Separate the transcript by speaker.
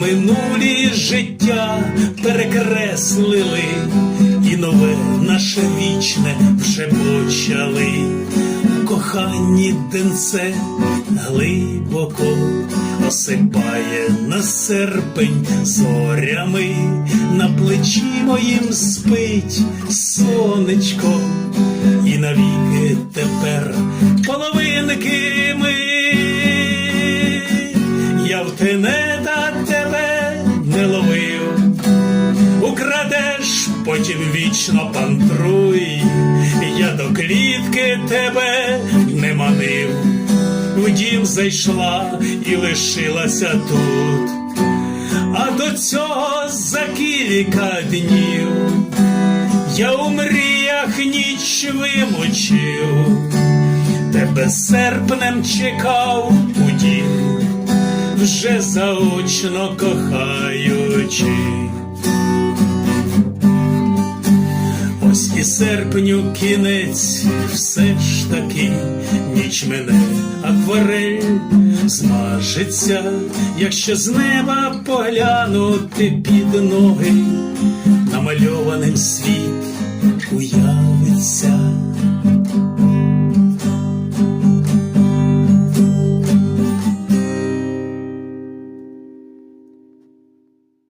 Speaker 1: Минулі життя перекреслили, і нове наше вічне вже почали. Коханні денце глибоко осипає на серпень зорями, на плечі моїм спить сонечко, і навіки тепер половинки ми. Я в потім вічно пантруй, я до клітки тебе не манив, в дім зайшла і лишилася тут, а до цього за кілька днів. Я у мріях ніч вимочив, тебе серпнем чекав у дім. Вже заочно кохаючи. Ось і серпню кінець, все ж таки ніч мене акварель змажиться, якщо з неба поглянути під ноги, намальованим світ уявиться.